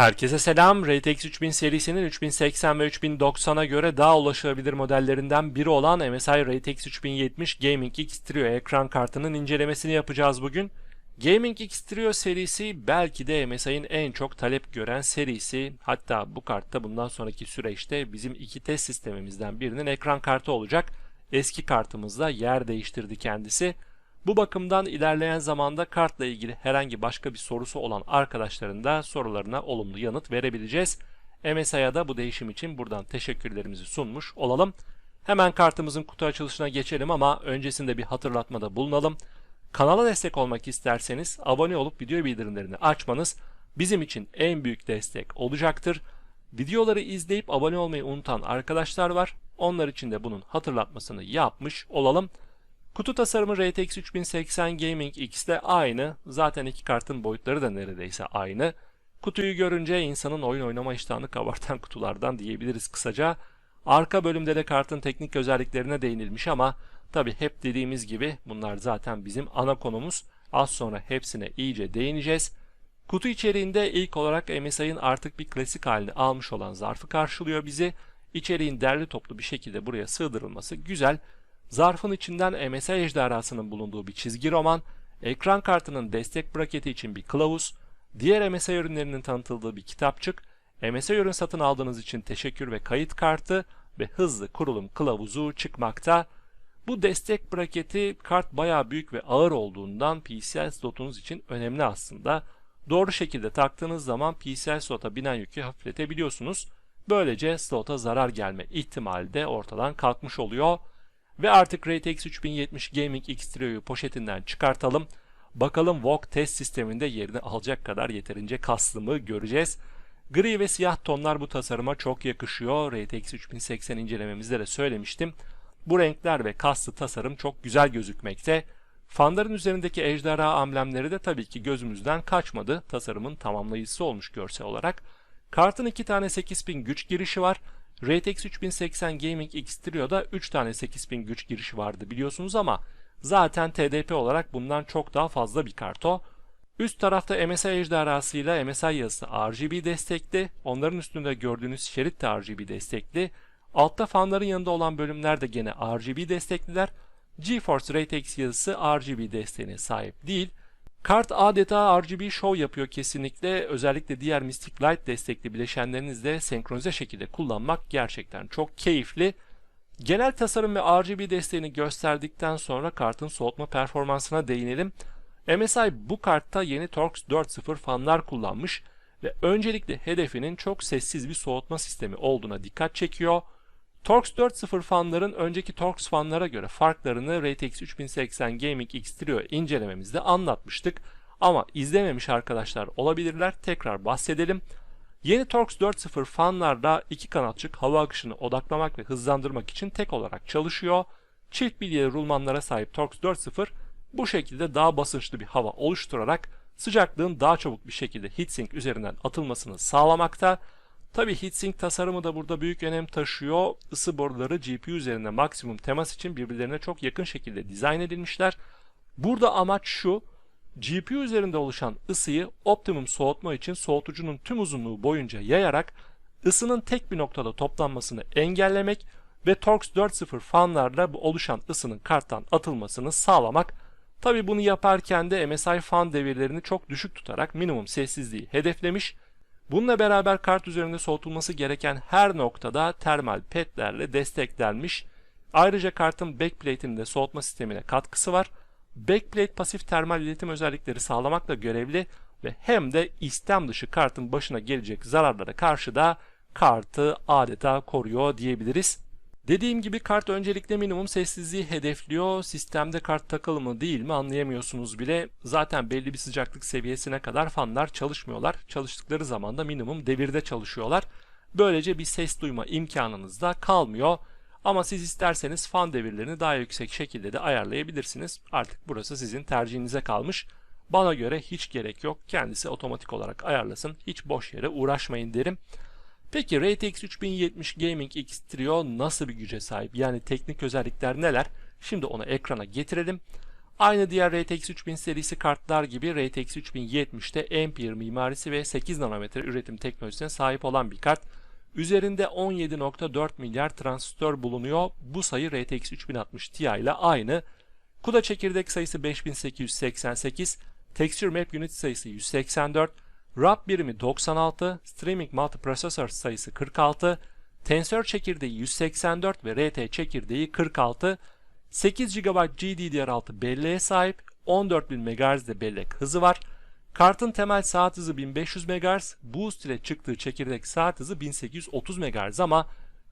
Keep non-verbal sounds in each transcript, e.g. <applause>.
Herkese selam. RTX 3000 serisinin 3080 ve 3090'a göre daha ulaşılabilir modellerinden biri olan MSI RTX 3070 Gaming X Trio ekran kartının incelemesini yapacağız bugün. Gaming X Trio serisi belki de MSI'nin en çok talep gören serisi. Hatta bu kartta bundan sonraki süreçte bizim iki test sistemimizden birinin ekran kartı olacak. Eski kartımızda yer değiştirdi kendisi. Bu bakımdan ilerleyen zamanda kartla ilgili herhangi başka bir sorusu olan arkadaşların da sorularına olumlu yanıt verebileceğiz. MSI'ya da bu değişim için buradan teşekkürlerimizi sunmuş olalım. Hemen kartımızın kutu açılışına geçelim ama öncesinde bir hatırlatmada bulunalım. Kanala destek olmak isterseniz abone olup video bildirimlerini açmanız bizim için en büyük destek olacaktır. Videoları izleyip abone olmayı unutan arkadaşlar var. Onlar için de bunun hatırlatmasını yapmış olalım. Kutu tasarımı RTX 3080 Gaming X'te aynı. Zaten iki kartın boyutları da neredeyse aynı. Kutuyu görünce insanın oyun oynama iştahını kabartan <laughs> kutulardan diyebiliriz kısaca. Arka bölümde de kartın teknik özelliklerine değinilmiş ama tabi hep dediğimiz gibi bunlar zaten bizim ana konumuz. Az sonra hepsine iyice değineceğiz. Kutu içeriğinde ilk olarak MSI'ın artık bir klasik halini almış olan zarfı karşılıyor bizi. İçeriğin derli toplu bir şekilde buraya sığdırılması güzel. Zarfın içinden MSI ejderhasının bulunduğu bir çizgi roman, ekran kartının destek braketi için bir kılavuz, diğer MSI ürünlerinin tanıtıldığı bir kitapçık, MSI ürün satın aldığınız için teşekkür ve kayıt kartı ve hızlı kurulum kılavuzu çıkmakta. Bu destek braketi kart bayağı büyük ve ağır olduğundan PCI slotunuz için önemli aslında. Doğru şekilde taktığınız zaman PCI slota binen yükü hafifletebiliyorsunuz. Böylece slota zarar gelme ihtimali de ortadan kalkmış oluyor. Ve artık RTX 3070 Gaming X Trio'yu poşetinden çıkartalım. Bakalım VOG test sisteminde yerini alacak kadar yeterince kaslı mı göreceğiz. Gri ve siyah tonlar bu tasarıma çok yakışıyor. RTX 3080 incelememizde de söylemiştim. Bu renkler ve kaslı tasarım çok güzel gözükmekte. Fanların üzerindeki ejderha amblemleri de tabii ki gözümüzden kaçmadı. Tasarımın tamamlayıcısı olmuş görsel olarak. Kartın iki tane 8000 güç girişi var. RTX 3080 Gaming X Trio'da 3 tane 8000 güç girişi vardı biliyorsunuz ama zaten TDP olarak bundan çok daha fazla bir kart o. Üst tarafta MSI ejderhasıyla MSI yazısı RGB destekli. Onların üstünde gördüğünüz şerit de RGB destekli. Altta fanların yanında olan bölümler de gene RGB destekliler. GeForce RTX yazısı RGB desteğine sahip değil. Kart adeta RGB show yapıyor kesinlikle. Özellikle diğer Mystic Light destekli bileşenlerinizle senkronize şekilde kullanmak gerçekten çok keyifli. Genel tasarım ve RGB desteğini gösterdikten sonra kartın soğutma performansına değinelim. MSI bu kartta yeni Torx 4.0 fanlar kullanmış ve öncelikle hedefinin çok sessiz bir soğutma sistemi olduğuna dikkat çekiyor. Torx 4.0 fanların önceki Torx fanlara göre farklarını RTX 3080 Gaming X Trio incelememizde anlatmıştık. Ama izlememiş arkadaşlar olabilirler tekrar bahsedelim. Yeni Torx 4.0 fanlarda iki kanatçık hava akışını odaklamak ve hızlandırmak için tek olarak çalışıyor. Çift bilyeli rulmanlara sahip Torx 4.0 bu şekilde daha basınçlı bir hava oluşturarak sıcaklığın daha çabuk bir şekilde heatsink üzerinden atılmasını sağlamakta. Tabi heatsink tasarımı da burada büyük önem taşıyor. Isı boruları GPU üzerinde maksimum temas için birbirlerine çok yakın şekilde dizayn edilmişler. Burada amaç şu, GPU üzerinde oluşan ısıyı optimum soğutma için soğutucunun tüm uzunluğu boyunca yayarak ısının tek bir noktada toplanmasını engellemek ve Torx 4.0 fanlarla oluşan ısının karttan atılmasını sağlamak. Tabi bunu yaparken de MSI fan devirlerini çok düşük tutarak minimum sessizliği hedeflemiş Bununla beraber kart üzerinde soğutulması gereken her noktada termal petlerle desteklenmiş. Ayrıca kartın backplate'inin de soğutma sistemine katkısı var. Backplate pasif termal iletim özellikleri sağlamakla görevli ve hem de istem dışı kartın başına gelecek zararlara karşı da kartı adeta koruyor diyebiliriz. Dediğim gibi kart öncelikle minimum sessizliği hedefliyor. Sistemde kart takılı mı değil mi anlayamıyorsunuz bile. Zaten belli bir sıcaklık seviyesine kadar fanlar çalışmıyorlar. Çalıştıkları zaman da minimum devirde çalışıyorlar. Böylece bir ses duyma imkanınız da kalmıyor. Ama siz isterseniz fan devirlerini daha yüksek şekilde de ayarlayabilirsiniz. Artık burası sizin tercihinize kalmış. Bana göre hiç gerek yok. Kendisi otomatik olarak ayarlasın. Hiç boş yere uğraşmayın derim. Peki RTX 3070 Gaming X Trio nasıl bir güce sahip? Yani teknik özellikler neler? Şimdi onu ekrana getirelim. Aynı diğer RTX 3000 serisi kartlar gibi RTX 3070'te Ampere mimarisi ve 8 nanometre üretim teknolojisine sahip olan bir kart. Üzerinde 17.4 milyar transistör bulunuyor. Bu sayı RTX 3060 Ti ile aynı. CUDA çekirdek sayısı 5888, Texture Map Unit sayısı 184, RAP birimi 96, Streaming Multiprocessor sayısı 46, Tensör çekirdeği 184 ve RT çekirdeği 46, 8 GB GDDR6 belleğe sahip, 14000 MHz'de bellek hızı var. Kartın temel saat hızı 1500 MHz, Boost ile çıktığı çekirdek saat hızı 1830 MHz ama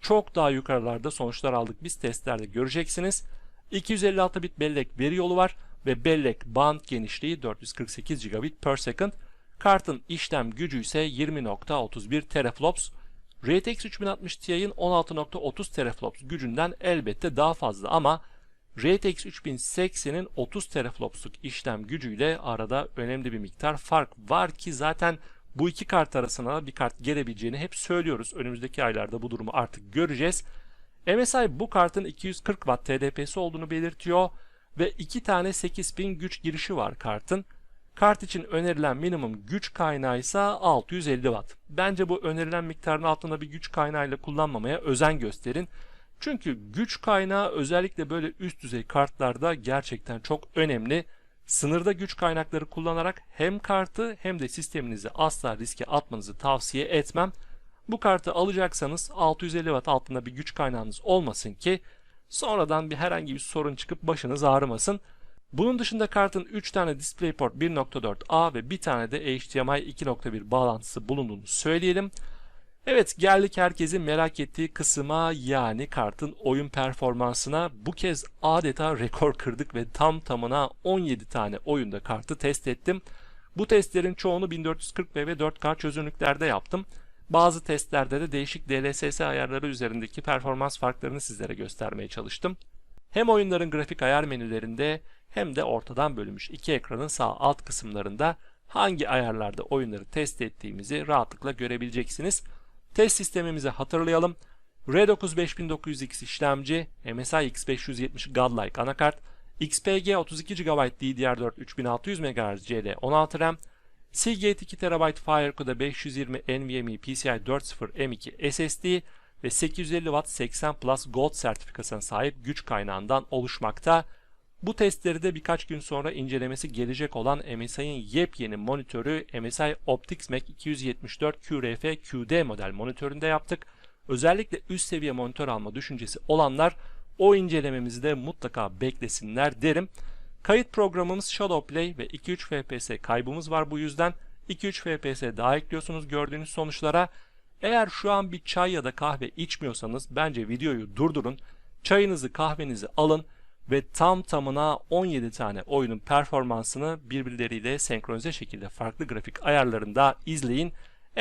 çok daha yukarılarda sonuçlar aldık biz testlerde göreceksiniz. 256 bit bellek veri yolu var ve bellek band genişliği 448 gigabit per second. Kartın işlem gücü ise 20.31 teraflops. RTX 3060 Ti'nin 16.30 teraflops gücünden elbette daha fazla ama RTX 3080'in 30 teraflopsluk işlem gücüyle arada önemli bir miktar fark var ki zaten bu iki kart arasına bir kart gelebileceğini hep söylüyoruz. Önümüzdeki aylarda bu durumu artık göreceğiz. MSI bu kartın 240 Watt TDP'si olduğunu belirtiyor ve iki tane 8000 güç girişi var kartın. Kart için önerilen minimum güç kaynağı ise 650 Watt. Bence bu önerilen miktarın altında bir güç kaynağıyla kullanmamaya özen gösterin. Çünkü güç kaynağı özellikle böyle üst düzey kartlarda gerçekten çok önemli. Sınırda güç kaynakları kullanarak hem kartı hem de sisteminizi asla riske atmanızı tavsiye etmem. Bu kartı alacaksanız 650 Watt altında bir güç kaynağınız olmasın ki sonradan bir herhangi bir sorun çıkıp başınız ağrımasın. Bunun dışında kartın 3 tane DisplayPort 1.4a ve bir tane de HDMI 2.1 bağlantısı bulunduğunu söyleyelim. Evet geldik herkesin merak ettiği kısma yani kartın oyun performansına. Bu kez adeta rekor kırdık ve tam tamına 17 tane oyunda kartı test ettim. Bu testlerin çoğunu 1440p ve 4K çözünürlüklerde yaptım. Bazı testlerde de değişik DLSS ayarları üzerindeki performans farklarını sizlere göstermeye çalıştım. Hem oyunların grafik ayar menülerinde hem de ortadan bölünmüş iki ekranın sağ alt kısımlarında hangi ayarlarda oyunları test ettiğimizi rahatlıkla görebileceksiniz. Test sistemimizi hatırlayalım. R9 5900X işlemci, MSI X570 Godlike anakart, XPG 32 GB DDR4 3600 MHz CL 16 RAM, Seagate 2 TB FireCore'da 520 NVMe PCI 4.0 M2 SSD ve 850 Watt 80 Plus Gold sertifikasına sahip güç kaynağından oluşmakta. Bu testleri de birkaç gün sonra incelemesi gelecek olan MSI'nin yepyeni monitörü MSI Optix Mac 274 QRF QD model monitöründe yaptık. Özellikle üst seviye monitör alma düşüncesi olanlar o incelememizi de mutlaka beklesinler derim. Kayıt programımız Shadowplay ve 2-3 FPS kaybımız var bu yüzden 2-3 FPS daha ekliyorsunuz gördüğünüz sonuçlara. Eğer şu an bir çay ya da kahve içmiyorsanız bence videoyu durdurun. Çayınızı kahvenizi alın ve tam tamına 17 tane oyunun performansını birbirleriyle senkronize şekilde farklı grafik ayarlarında izleyin.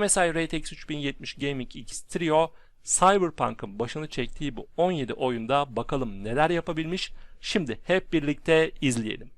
MSI RTX 3070 Gaming X Trio Cyberpunk'ın başını çektiği bu 17 oyunda bakalım neler yapabilmiş. Şimdi hep birlikte izleyelim.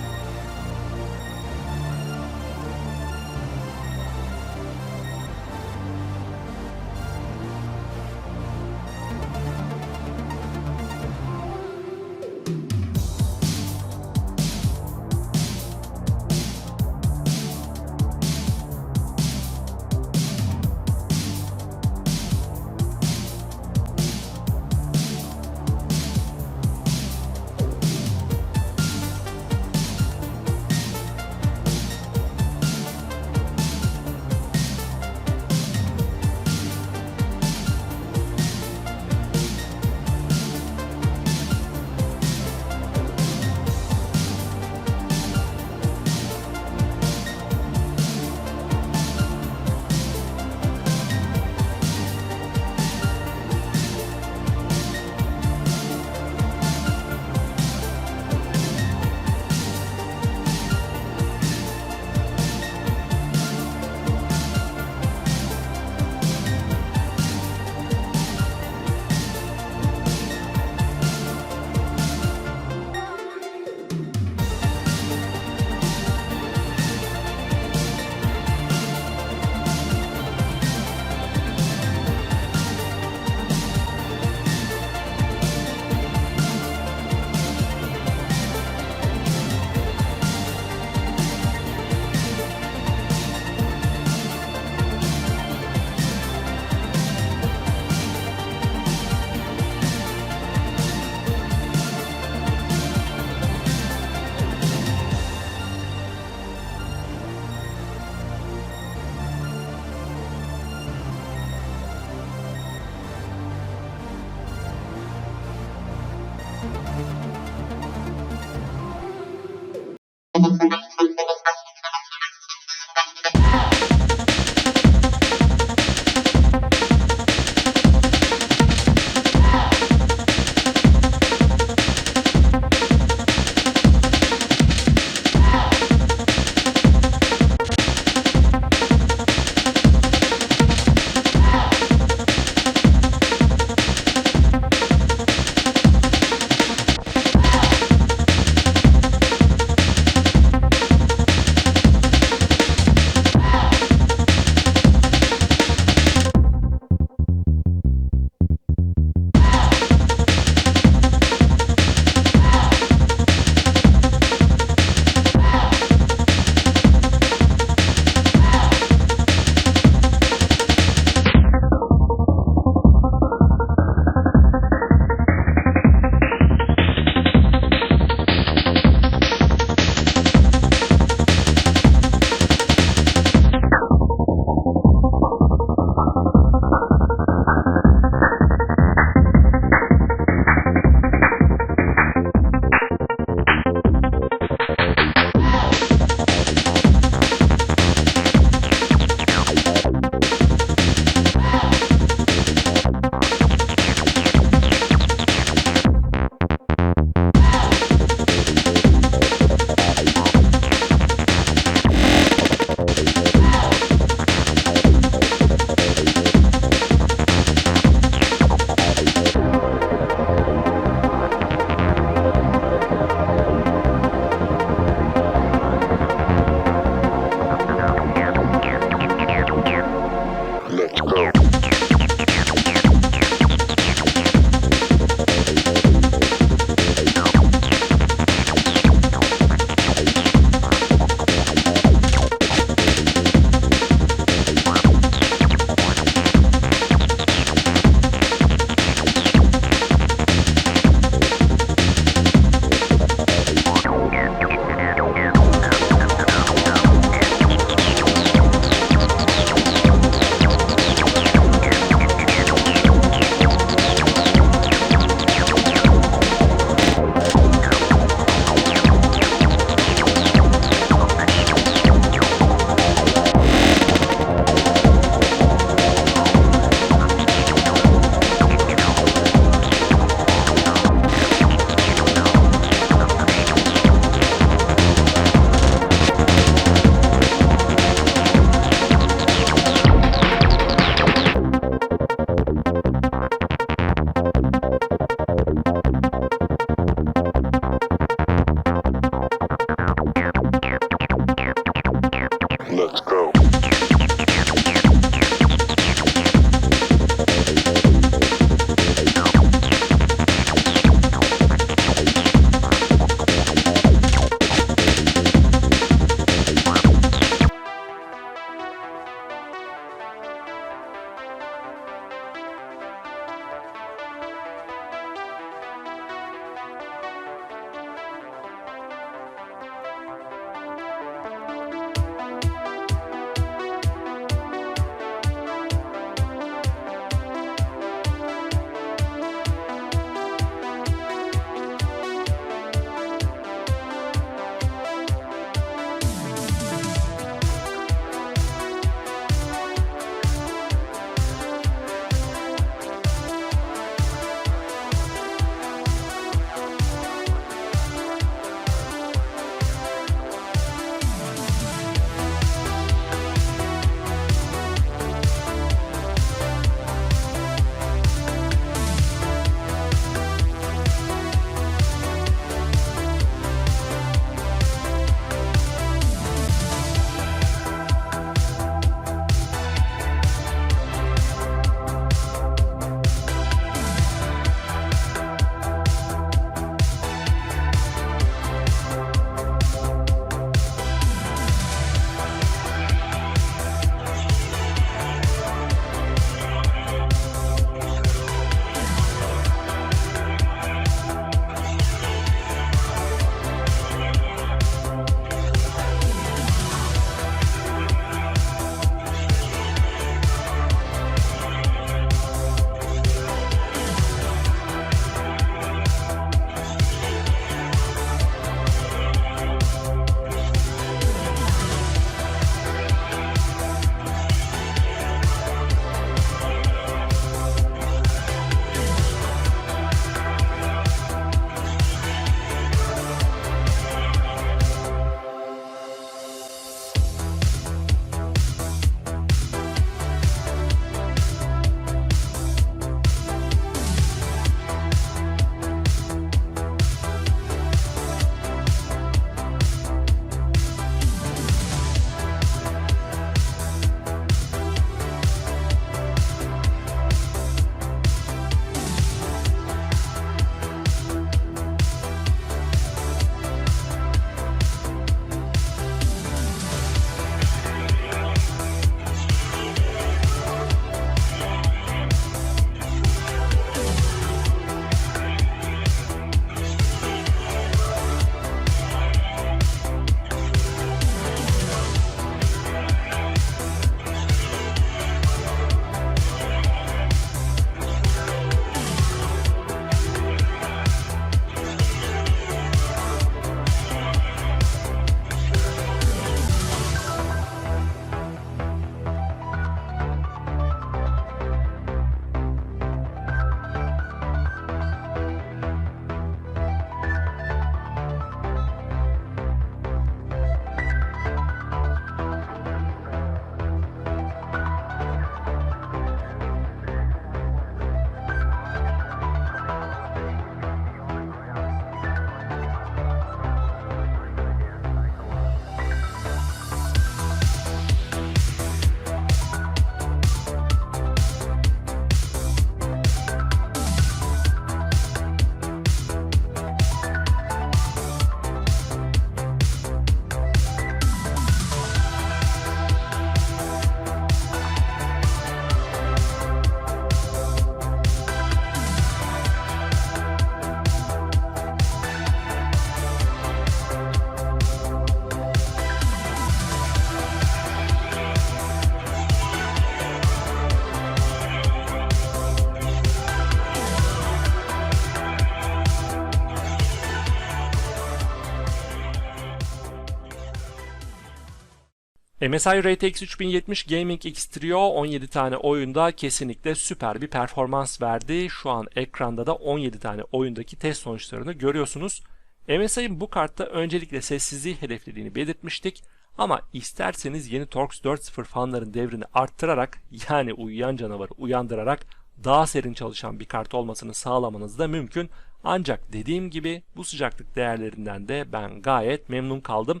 MSI RTX 3070 Gaming X Trio 17 tane oyunda kesinlikle süper bir performans verdi. Şu an ekranda da 17 tane oyundaki test sonuçlarını görüyorsunuz. MSI'ın bu kartta öncelikle sessizliği hedeflediğini belirtmiştik. Ama isterseniz yeni Torx 4.0 fanların devrini arttırarak yani uyuyan canavarı uyandırarak daha serin çalışan bir kart olmasını sağlamanız da mümkün. Ancak dediğim gibi bu sıcaklık değerlerinden de ben gayet memnun kaldım.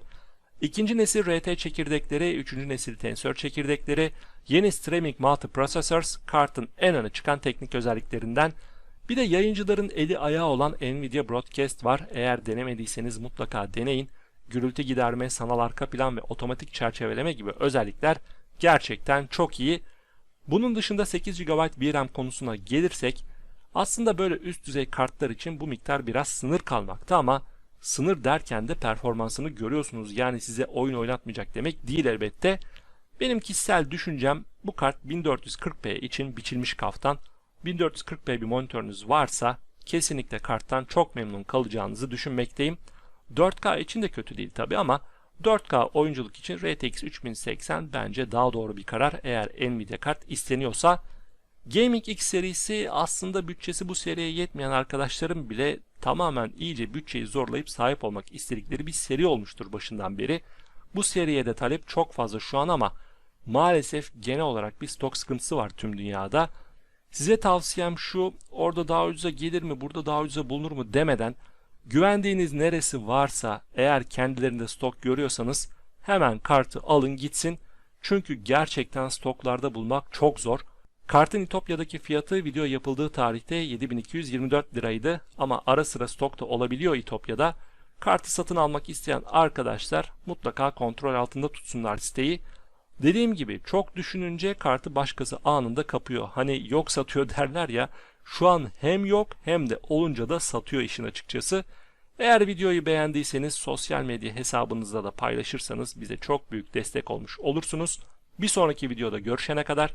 İkinci nesil RT çekirdekleri, üçüncü nesil tensör çekirdekleri, yeni Streaming Multiprocessors kartın en öne çıkan teknik özelliklerinden. Bir de yayıncıların eli ayağı olan Nvidia Broadcast var. Eğer denemediyseniz mutlaka deneyin. Gürültü giderme, sanal arka plan ve otomatik çerçeveleme gibi özellikler gerçekten çok iyi. Bunun dışında 8 GB VRAM konusuna gelirsek aslında böyle üst düzey kartlar için bu miktar biraz sınır kalmakta ama sınır derken de performansını görüyorsunuz. Yani size oyun oynatmayacak demek değil elbette. Benim kişisel düşüncem bu kart 1440p için biçilmiş kaftan. 1440p bir monitörünüz varsa kesinlikle karttan çok memnun kalacağınızı düşünmekteyim. 4K için de kötü değil tabi ama 4K oyunculuk için RTX 3080 bence daha doğru bir karar eğer Nvidia kart isteniyorsa. Gaming X serisi aslında bütçesi bu seriye yetmeyen arkadaşlarım bile tamamen iyice bütçeyi zorlayıp sahip olmak istedikleri bir seri olmuştur başından beri. Bu seriye de talep çok fazla şu an ama maalesef genel olarak bir stok sıkıntısı var tüm dünyada. Size tavsiyem şu, orada daha ucuza gelir mi, burada daha ucuza bulunur mu demeden güvendiğiniz neresi varsa eğer kendilerinde stok görüyorsanız hemen kartı alın gitsin. Çünkü gerçekten stoklarda bulmak çok zor. Kartın İtopya'daki fiyatı video yapıldığı tarihte 7224 liraydı ama ara sıra stokta olabiliyor İtopya'da. Kartı satın almak isteyen arkadaşlar mutlaka kontrol altında tutsunlar siteyi. Dediğim gibi çok düşününce kartı başkası anında kapıyor. Hani yok satıyor <laughs> derler ya. Şu an hem yok hem de olunca da satıyor işin açıkçası. Eğer videoyu beğendiyseniz sosyal medya hesabınızda da paylaşırsanız bize çok büyük destek olmuş olursunuz. Bir sonraki videoda görüşene kadar